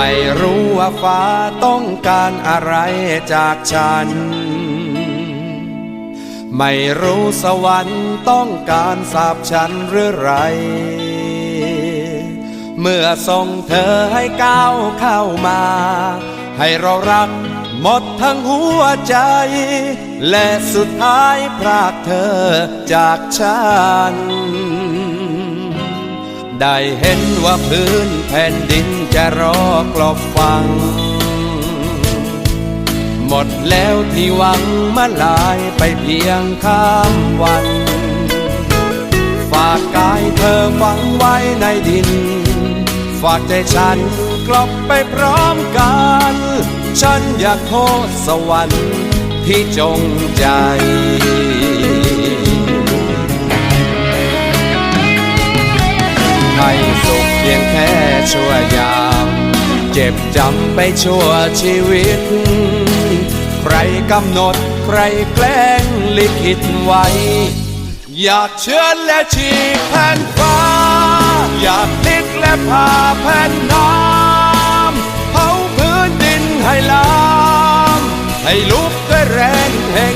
ไม่รู้ว่าฟ้าต้องการอะไรจากฉัน ไม่รู้สวรรค์ต้องการสาบฉันหรือไร เมื่อส่งเธอให้ก้าวเข้ามา ให้เรารักหมดทั้งหัวใจ และสุดท้ายพรากเธอจากฉัน ได้เห็นว่าพื้นแผ่นดินจะรอกลบฟัง หมดแล้วที่หวังมาลายไปเพียงข้ามวัน ฝากกายเธอฝังไว้ในดิน ฝากใจฉันกลับไปพร้อมกัน ฉันอยากโทษสวรรค์ที่จงใจ บจำไปชั่วชีวิต ใครกำหนดใครแกล้งลิขิตไว้ อยากเชื่อและฉีกแผ่นฟ้า อยากพลิกและพาแผ่นน้ำเผาพื้นดินให้ลาม ให้ลุกด้วยแรงแห่ง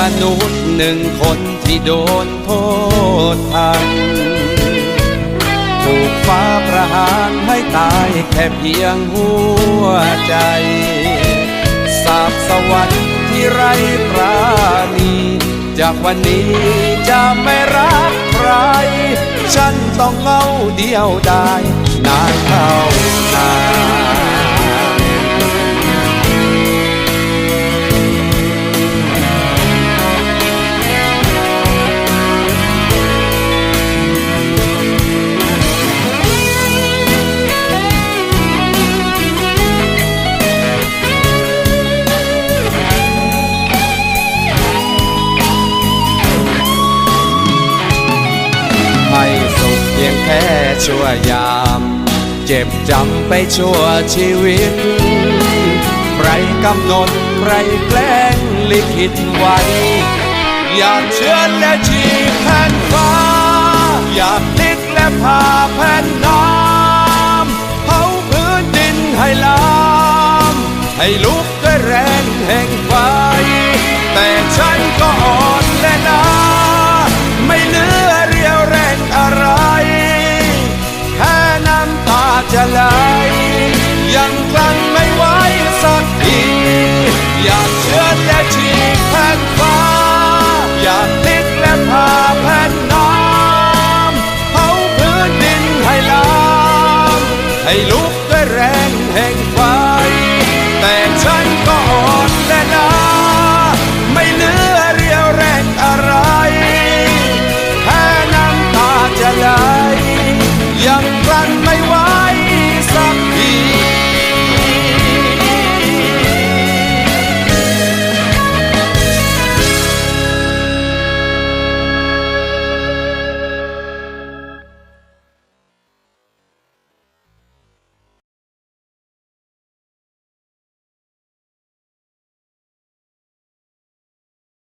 มนุษย์หนึ่งคนที่โดนโทษทัน ถูกฟ้าประหารให้ตายแค่เพียงหัวใจ สาบสวรรค์ที่ไรปราณี จากวันนี้จะไม่รักใคร ฉันต้องเงาเดียวดายนานเท่านาน ค่ชั่วยาม เจ็บจำไปชั่วชีวิต ใครกำหนดใครแกล้งลิขิตไว้ อยากเชื่อและฉีแผ่นฟ้า อยากลิกและพาแผ่นน้ำเผาพื้นดินให้ลาม ให้ลุกด้วยแรงแห่งไฟแต่ฉันก็อ่อนและล้าไม่เลือ ให้ลุกด้วยแรงแห่งไฟแต่ฉันก็อ่อนแลนาไม่เหลือเรียวแรงอะไร แค่น้ำตาจะไหลยังกลั้นไม่ไหว